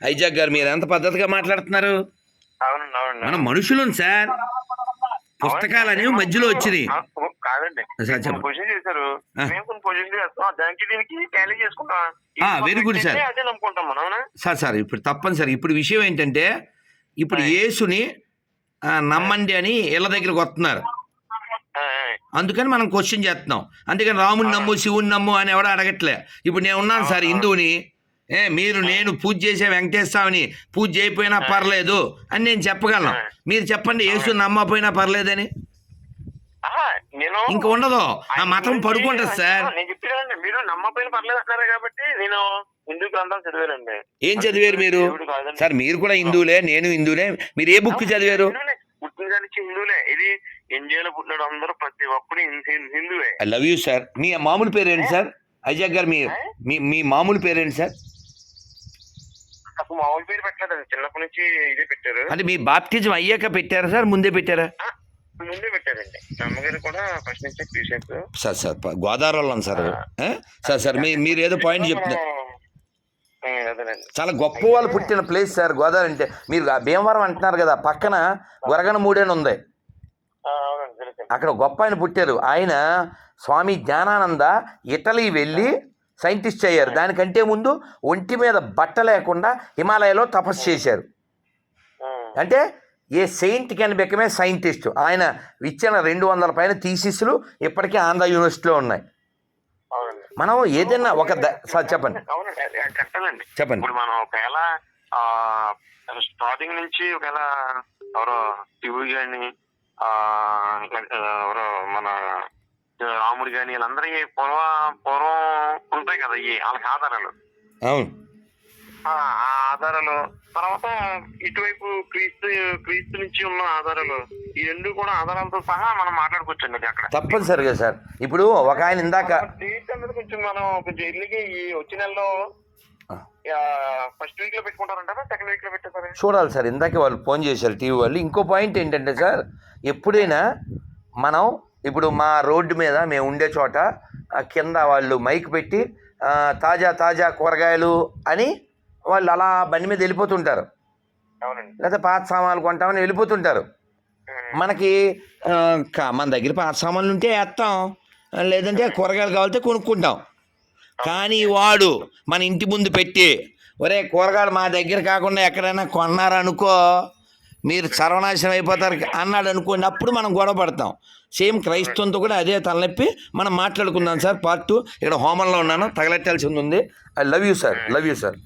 Isaac గారు మీరు ఎంత పద్ధతిగా మాట్లాడుతున్నారు? మనం మనుషులం సార్. పుస్తకాలు అనేవి మధ్యలో ఆ, ఓ, కాదండి. Sir sir. సార్ ఇప్పుడు తప్పనిసరి ఇప్పుడు విషయం ఏంటంటే ఇప్పుడు యేసుని నమ్మండి అని ఇళ్ళ దగ్గరికి వస్తున్నారు. అందుకని మనం క్వశ్చన్ చేస్తున్నాం. అందుకని రాముని నమ్ము శివుని నమ్ము అని ఎవడో అడగట్లే. ఇప్పుడు నేను ఉన్నాను సార్ హిందువుని. ఏ మీరు నేను పూజ చేసే వెంకటేశ్వర స్వామిని పూజ చేయకపోయినా పర్లేదు అని నేను చెప్పగలను. మీరు చెప్పండి యేసు నమ్మకపోయినా పర్లేదని. ఇంక ఉండదు. ఆ మతం పడుకుంటుంది సార్. నేను చెప్పానండి మీరు నమ్మపోయిన పర్లేదు అంటున్నారు కాబట్టి నేను హిందూ గ్రంథాలు చదివానండి. ఏం చదివారు మీరు. సార్ మీరు కూడా హిందువులే నేను హిందువులే. మీరు ఏ బుక్ చదివారు. పుట్టిన దానికి హిందువులే ఇది ఇండియాలో పుట్టినాడు అందరూ ప్రతి ఒక్కరు Hindu- హిందువే. I love you sir. మీ మామూలు పేరేంటి సార్? అజయ్ గారు మీ మీ మామూలు పేరేంటి సార్? అసలు మామూలు పేరు పెట్టలేదండి చిన్నప్పటి నుంచి ఇదే పెట్టారు. అంటే మీ బాప్టిజం అయ్యాక పెట్టారా సార్? ముందే పెట్టారా? ముందే పెట్టారండి. అమ్మగారు కూడా ఫస్ట్ నుంచి సార్ సార్ గోదావరి వాళ్ళం సార్? సార్ సార్ మీ మీరు ఏదో పాయింట్ చెప్తున్నారు చాలా గొప్ప వాళ్ళు పుట్టిన ప్లేస్ సార్ గోదావరి అంటే. మీరు భీమవరం అంటున్నారు కదా పక్కన గొరగన మూడేని ఉంది. ఆ, అవునండి తెలుసండి అక్కడ గొప్ప ఆయన పుట్టారు. ఆయన స్వామి జ్ఞానానంద ఇటలీ వెళ్ళి సైంటిస్ట్ అయ్యారు దానికంటే ముందు ఒంటి మీద బట్ట లేకుండా హిమాలయలో తపస్సు చేశారు. అంటే a saint can become scientist? ఆయన ఇచ్చిన రెండు వందల పైన థీసిస్లు ఇప్పటికీ ఆంధ్ర యూనివర్సిటీలో ఉన్నాయి. మనం ఏదైనా ఒక చెప్పండి. చెప్పండి. ఇప్పుడు మనం ఒకవేళ స్టార్టింగ్ నుంచి ఒకవేళ ఎవరో శివుడు ఎవరో మన రాముడు గాని వీళ్ళందరూ ఈ పూర్వ పూర్వం ఉంటాయి కదా ఈ వాళ్ళకి ఆధారాలు. అవును. ఆధారాలు. తర్వాత ఇటువైపు క్రీస్తు క్రీస్తు నుంచి ఉన్న ఆధారాలు. ఈ రెండు కూడా ఆధారాలతో సహా మనం మాట్లాడుకోవచ్చండి అది అక్కడ. తప్పనిసరిగా సార్. ఇప్పుడు ఒక ఆయన ఇందాక డేట్ అన్నది కొంచెం మనం కొంచెం ఎర్లీగా ఈ వచ్చే నెలలో ఫస్ట్ వీక్లో పెట్టుకుంటారంటారా? సెకండ్ వీక్లో పెట్టేస్తారా చూడాలి సార్. ఇందాక వాళ్ళు ఫోన్ చేశారు టీవీ వాళ్ళు. ఇంకో పాయింట్ ఏంటంటే సార్ ఎప్పుడైనా మనం ఇప్పుడు మా రోడ్డు మీద మేము ఉండే చోట కింద వాళ్ళు మైక్ పెట్టి తాజా తాజా కూరగాయలు అని వాళ్ళు అలా బండి మీద వెళ్ళిపోతుంటారు. లేకపోతే పాత సామాన్లు కొంటామని వెళ్ళిపోతుంటారు. మనకి మన దగ్గర పాత సామాన్లు ఉంటే వేస్తాం. లేదంటే కూరగాయలు కావాలితే కొనుక్కుంటాం. కానీ వాడు మన ఇంటి ముందు పెట్టి ఒరే కూరగాయలు మా దగ్గర కాకుండా ఎక్కడైనా కొన్నారనుకో మీరు సర్వనాశనం అయిపోతారు అన్నాడు అనుకోండి అప్పుడు మనం గొడవ పడతాం. సేమ్ క్రైస్తవంతో కూడా అదే తలనొప్పి. మనం మాట్లాడుకుందాం సార్. Part two. ఇక్కడ హోమంలో ఉన్నాను. తగలెట్టాల్సింది ఉంది. I love you sir. Love you sir.